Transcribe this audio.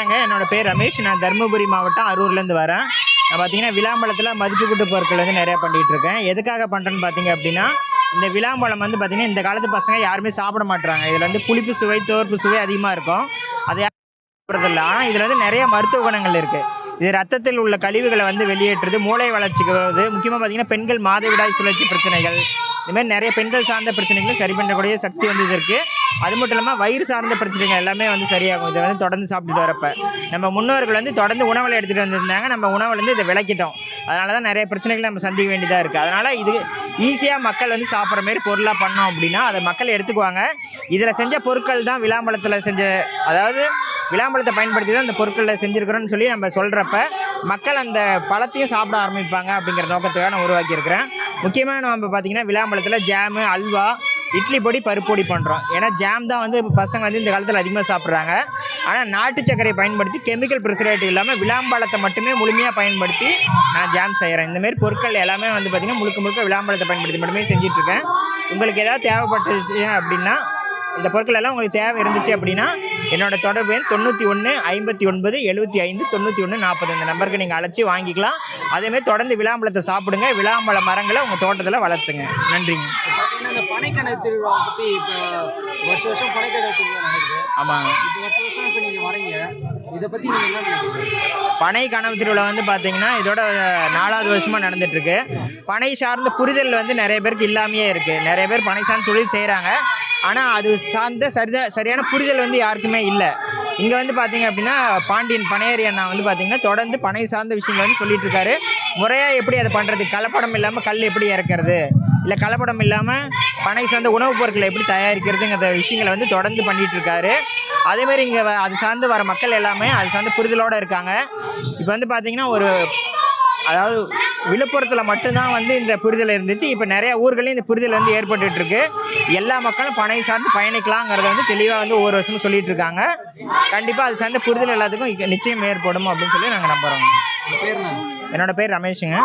வணக்கங்க என்னோட பேர் ரமேஷ். நான் தருமபுரி மாவட்டம் அரூர்லேருந்து வரேன். நான் பார்த்தீங்கன்னா விளாம்பழத்தில் மதிப்பு கூட்டு பொருட்கள் வந்து நிறையா பண்ணிகிட்டு இருக்கேன். எதுக்காக பண்ணுறேன்னு பார்த்தீங்க அப்படின்னா இந்த விளாம்பழம் வந்து பார்த்தீங்கன்னா இந்த காலத்து பசங்க யாருமே சாப்பிட மாட்றாங்க. இதில் வந்து புளிப்பு சுவை தோற்பு சுவை அதிகமாக இருக்கும். அது சாப்பிட்றதில்ல. ஆனால் இதில் வந்து நிறைய மருத்துவ குணங்கள் இருக்குது இது ரத்தத்தில் உள்ள கழிவுகளை வந்து வெளியேற்றுறது மூளை வளர்ச்சிக்கு வருவது முக்கியமாக பார்த்தீங்கன்னா பெண்கள் மாதவிடாய் சுழற்சி பிரச்சனைகள். இதுமாதிரி நிறைய பெண்கள் சார்ந்த பிரச்சனைகளும் சரி பண்ணக்கூடிய சக்தி வந்து இது இருக்குது அது மட்டும் இல்லாமல் வயிறு சார்ந்த பிரச்சனைகள் எல்லாமே வந்து சரியாகும். இதை வந்து தொடர்ந்து சாப்பிட்டுட்டு வரப்ப. நம்ம முன்னோர்கள் வந்து தொடர்ந்து உணவில் எடுத்துகிட்டு வந்திருந்தாங்க. நம்ம உணவுலேருந்து இதை விளக்கிட்டோம். அதனால தான் நிறைய பிரச்சனைகள் நம்ம சந்திக்க வேண்டியதாக இருக்குது அதனால் இது ஈஸியாக மக்கள் வந்து சாப்பிட்ற மாதிரி பொருளாக பண்ணோம் அப்படின்னா அதை மக்கள் எடுத்துக்குவாங்க. இதில் செஞ்ச பொருட்கள் தான் விளாம்பழத்தில் செஞ்ச அதாவது விளாம்பழத்தை பயன்படுத்தி தான் அந்த பொருட்களை செஞ்சுருக்கிறோன்னு சொல்லி நம்ம சொல்கிறப்ப மக்கள் அந்த பழத்தையும் சாப்பிட ஆரம்பிப்பாங்க அப்படிங்கிற நோக்கத்துக்காக நான் உருவாக்கியிருக்கிறேன். முக்கியமாக நம்ம பார்த்தீங்கன்னா விளாம்பழத்தில் ஜாமு அல்வா இட்லி பொடி பருப்பொடி பண்ணுறோம் ஏன்னா ஜாம் தான் வந்து இப்போ பசங்க வந்து இந்த காலத்தில் அதிகமாக சாப்பிட்றாங்க. ஆனால் நாட்டு சர்க்கரையை பயன்படுத்தி கெமிக்கல் ப்ரிசர்வேட்டிவ் இல்லாமல் விளாம்பழத்தை மட்டுமே முழுமையாக பயன்படுத்தி நான் ஜாம் செய்கிறேன் இந்தமாரி பொருட்கள் எல்லாமே வந்து பார்த்திங்கன்னா முழுக்க முழுக்க விளாம்பழத்தை பயன்படுத்தி மட்டுமே செஞ்சிட்ருக்கேன். உங்களுக்கு ஏதாவது தேவைப்பட்டுச்சு அப்படின்னா இந்த பொருட்கள் எல்லாம் உங்களுக்கு தேவை இருந்துச்சு அப்படின்னா என்னோட தொடர்பு எண் தொண்ணூற்றி ஒன்று ஐம்பத்தி ஒன்பது எழுபத்தி ஐந்து தொண்ணூற்றி ஒன்று நாற்பது. இந்த நம்பருக்கு நீங்கள் அழைச்சி வாங்கிக்கலாம். அதேமாதிரி தொடர்ந்து விளாம்பழத்தை சாப்பிடுங்க. விளாம்பழ மரங்களை உங்கள் தோட்டத்தில் வளர்த்துங்க. நன்றிங்க. இந்த பனைக்கடை திருவிழா பற்றி இப்போ வருஷம் வருஷம் பனைக்கடை திருவிழா நடக்குது. ஆமாங்க. இப்போ வருஷம் வருஷம் இப்போ நீங்கள் வரீங்க. இதை பற்றி நீங்கள் என்ன நினைக்கிறீங்க? பனை கனவு திருவிழா வந்து பார்த்தீங்கன்னா இதோட நாலாவது வருஷமாக நடந்துட்டுருக்கு. பனை சார்ந்த புரிதல் வந்து நிறைய பேருக்கு இல்லாமையே இருக்குது நிறைய பேர் பனை சார்ந்த தொழில் செய்கிறாங்க ஆனால் அது சார்ந்த சரிதா சரியான புரிதல் வந்து யாருக்குமே இல்லை. இங்கே வந்து பார்த்தீங்க அப்படின்னா பாண்டியன் பனையரி அண்ணா வந்து பார்த்தீங்கன்னா தொடர்ந்து பனை சார்ந்த விஷயங்கள் வந்து சொல்லிட்டு இருக்காரு முறையாக எப்படி அதை பண்ணுறது கலப்படம் இல்லாமல் கல் எப்படி இறக்கிறது? இல்லை கலப்படம் இல்லாமல் பனை சார்ந்த உணவுப் பொருட்களை எப்படி தயாரிக்கிறதுங்கிற விஷயங்களை வந்து தொடர்ந்து பண்ணிட்டு இருக்காரு அதேமாதிரி இங்கே அது சார்ந்து வர மக்கள் எல்லாமே அது சார்ந்த புரிதலோடு இருக்காங்க. இப்போ வந்து பார்த்தீங்கன்னா ஒரு அதாவது விழுப்புரத்தில் மட்டும்தான் வந்து இந்த புரிதல் இருந்துச்சு. இப்போ நிறைய ஊர்களையும் இந்த புரிதல் வந்து ஏற்பட்டுட்டு இருக்கு எல்லா மக்களும் பனை சார்ந்து பயணிக்கலாங்கிறத வந்து தெளிவாக வந்து ஒவ்வொரு வருஷமும் சொல்லிட்டு இருக்காங்க கண்டிப்பாக அது சார்ந்த புரிதல் எல்லாத்துக்கும் நிச்சயம் ஏற்படும் அப்படின்னு சொல்லி நாங்கள் நம்புகிறோம் என்னோட பேர் ரமேஷுங்க.